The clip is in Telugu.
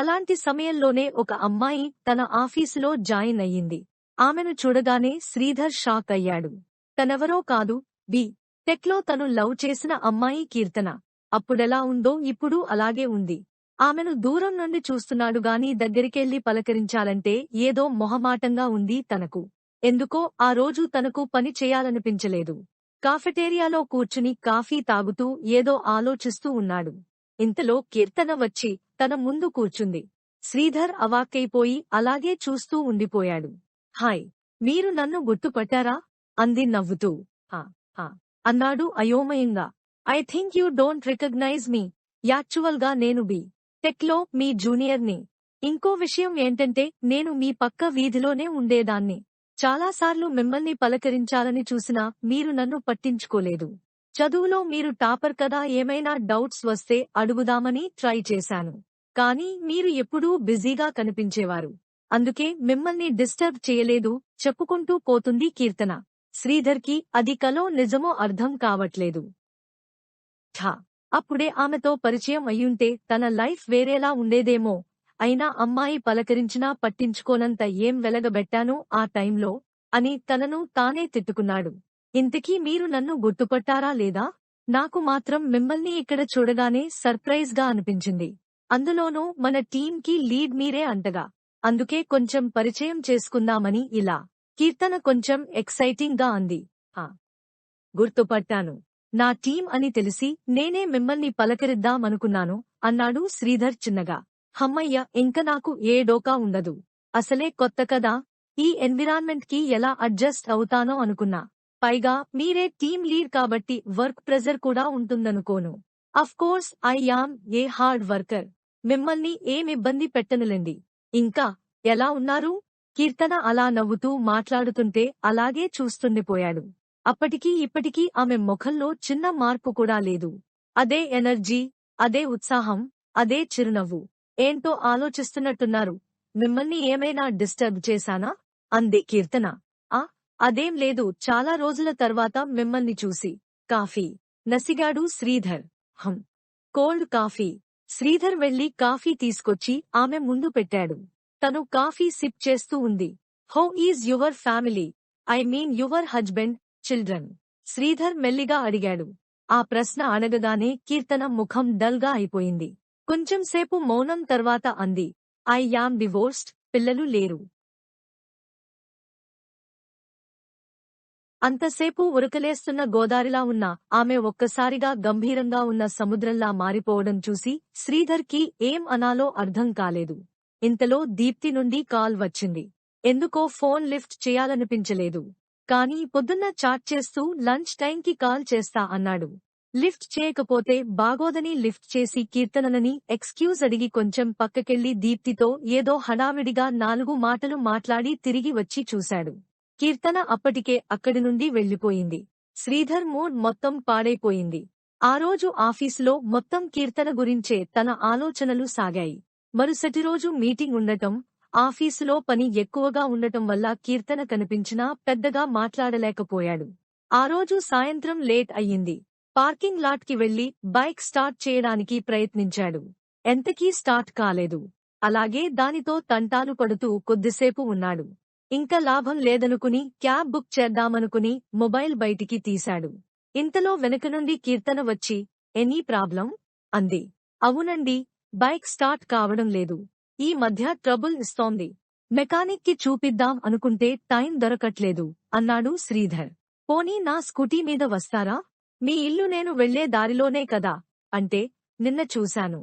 అలాంటి సమయంలోనే ఒక అమ్మాయి తన ఆఫీసులో జాయిన్ అయ్యింది. ఆమెను చూడగానే శ్రీధర్ షాక్ అయ్యాడు. తనెవరో కాదు బి. టెక్లో తను లవ్ చేసిన అమ్మాయి కీర్తన. అప్పుడెలా ఉందో ఇప్పుడు అలాగే ఉంది. ఆమెను దూరం నుండి చూస్తున్నాడు గాని దగ్గరికెళ్ళి పలకరించాలంటే ఏదో మొహమాటంగా ఉంది తనకు. ఎందుకో ఆ రోజు తనకు పని చేయాలనిపించలేదు. కాఫెటేరియాలో కూర్చుని కాఫీ తాగుతూ ఏదో ఆలోచిస్తూ ఉన్నాడు. ఇంతలో కీర్తన వచ్చి తన ముందు కూర్చుంది. శ్రీధర్ అవాక్కైపోయి అలాగే చూస్తూ ఉండిపోయాడు. హాయ్ మీరు నన్ను గుర్తుపట్టారా? అంది నవ్వుతూ. "ఆ, ఆ," అన్నాడు అయోమయంగా. I think you don't recognise me. యాక్చువల్గా నేను బి. టెక్లో మీ జూనియర్ని. ఇంకో విషయం ఏంటంటే నేను మీ పక్క వీధిలోనే ఉండేదాన్ని. చాలాసార్లు మిమ్మల్ని పలకరించాలని చూసినా మీరు నన్ను పట్టించుకోలేదు. చదువులో మీరు టాపర్ కదా ఏమైనా డౌట్స్ వస్తే అడుగుదామని ట్రై చేశాను. కానీ మీరు ఎప్పుడూ బిజీగా కనిపించేవారు. అందుకే మిమ్మల్ని డిస్టర్బ్ చేయలేదు చెప్పుకుంటూ పోతుంది కీర్తన. శ్రీధర్కి అది కలో నిజమో అర్థం కావట్లేదు. ఠా! అప్పుడే ఆమెతో పరిచయం అయ్యుంటే తన లైఫ్ వేరేలా ఉండేదేమో. అయినా అమ్మాయి పలకరించినా పట్టించుకోనంత ఏం వెలగబెట్టాను ఆ టైంలో అని తనను తానే తిట్టుకున్నాడు. ఇంతకీ మీరు నన్ను గుర్తుపట్టారా లేదా? నాకు మాత్రం మిమ్మల్ని ఇక్కడ చూడగానే సర్ప్రైజ్గా అనిపించింది. అందులోనూ మన టీంకి లీడ్ మీరే అంటగా అందుకే కొంచెం పరిచయం చేసుకుందామని ఇలా. కీర్తన కొంచెం ఎక్సైటింగ్గా అంది. "ఆ, గుర్తుపట్టాను. నా టీం అని తెలిసి నేనే మిమ్మల్ని పలకరిద్దామనుకున్నాను అన్నాడు శ్రీధర్ చిన్నగా. హమ్మయ్య ఇంక నాకు ఏ డోకా ఉండదు. అసలే కొత్త కదా? ఈ ఎన్విరాన్మెంట్కి ఎలా అడ్జస్ట్ అవుతానో అనుకున్నా. పైగా మీరే టీం లీడ్ కాబట్టి వర్క్ ప్రెజర్ కూడా ఉంటుందనుకోను. Of course I am a hard worker మిమ్మల్ని ఏం ఇబ్బంది పెట్టనులేండి. ఇంకా ఎలా ఉన్నారు? కీర్తన అలా నవ్వుతూ మాట్లాడుతుంటే అలాగే చూస్తుండిపోయాడు. అప్పటికీ ఇప్పటికీ ఆమె ముఖంలో చిన్న మార్పు కూడా లేదు. అదే ఎనర్జీ అదే ఉత్సాహం అదే చిరునవ్వు. ఏంటో ఆలోచిస్తున్నట్టున్నారు. మిమ్మల్ని ఏమైనా డిస్టర్బ్ చేశానా? అంది కీర్తన. అదేం లేదు చాలా రోజుల తర్వాత మిమ్మల్ని చూసి. కాఫీ. నసిగాడు శ్రీధర్. హం. Cold coffee. శ్రీధర్ వెళ్ళి కాఫీ తీసుకొచ్చి ఆమె ముందు పెట్టాడు. తను కాఫీ సిప్ చేస్తూ ఉంది. How is your family? I mean your husband children? Sridhar మెల్లిగా అడిగాడు. ఆ ప్రశ్న అడగగానే కీర్తన ముఖం డల్గా అయిపోయింది. కొంచెం సేపు మౌనం తర్వాత అంది. ఐ యామ్ డివోర్స్డ్ పిల్లలు లేరు. అంతసేపు ఉరకలేస్తున్న గోదారిలా ఉన్న ఆమె ఒక్కసారిగా గంభీరంగా ఉన్న సముద్రంలా మారిపోవడం చూసి శ్రీధర్కి ఏం అనాలో అర్థం కాలేదు. ఇంతలో దీప్తి నుండి కాల్ వచ్చింది. ఎందుకో ఫోన్ లిఫ్ట్ చేయాలనిపించలేదు. కానీ పొద్దున్న చాట్ చేస్తూ లంచ్ టైంకి కాల్ చేస్తా అన్నాడు. లిఫ్ట్ చేయకపోతే బాగోదని లిఫ్ట్ చేసి కీర్తననని ఎక్స్క్యూజ్ అడిగి కొంచెం పక్కకెళ్ళి దీప్తితో ఏదో హడావిడిగా నాలుగు మాటలు మాట్లాడి తిరిగి వచ్చి చూశాడు. కీర్తన అప్పటికే అక్కడి నుండి వెళ్ళిపోయింది శ్రీధర్ మూడ్ మొత్తం పాడైపోయింది. ఆ రోజు ఆఫీసులో మొత్తం కీర్తన గురించే తన ఆలోచనలు సాగాయి. మరుసటి రోజు మీటింగ్ ఉండటం ఆఫీసులో పని ఎక్కువగా ఉండటం వల్ల కీర్తన కనిపించినా పెద్దగా మాట్లాడలేకపోయాడు. ఆ రోజు సాయంత్రం లేట్ అయ్యింది. పార్కింగ్ లాట్కి వెళ్ళి బైక్ స్టార్ట్ చేయడానికి ప్రయత్నించాడు. ఎంతకీ స్టార్ట్ కాలేదు. అలాగే దానితో తంటాలు పడుతూ కొద్దిసేపు ఉన్నాడు. ఇంకా లాభం లేదనుకుని క్యాబ్ బుక్ చేద్దామనుకుని మొబైల్ బయటికి తీశాడు. ఇంతలో వెనుక నుండి కీర్తన వచ్చి ఎనీ ప్రాబ్లం? అంది. అవునండి బైక్ స్టార్ట్ కావడం లేదు. ఈ మధ్య ట్రబుల్ ఇస్తోంది. మెకానిక్కి చూపిద్దాం అనుకుంటే టైం దొరకట్లేదు అన్నాడు శ్రీధర్. పోనీ నా స్కూటీ మీద వస్తారా? మీ ఇల్లు నేను వెళ్ళే దారిలోనే కదా అంటే నిన్న చూశాను.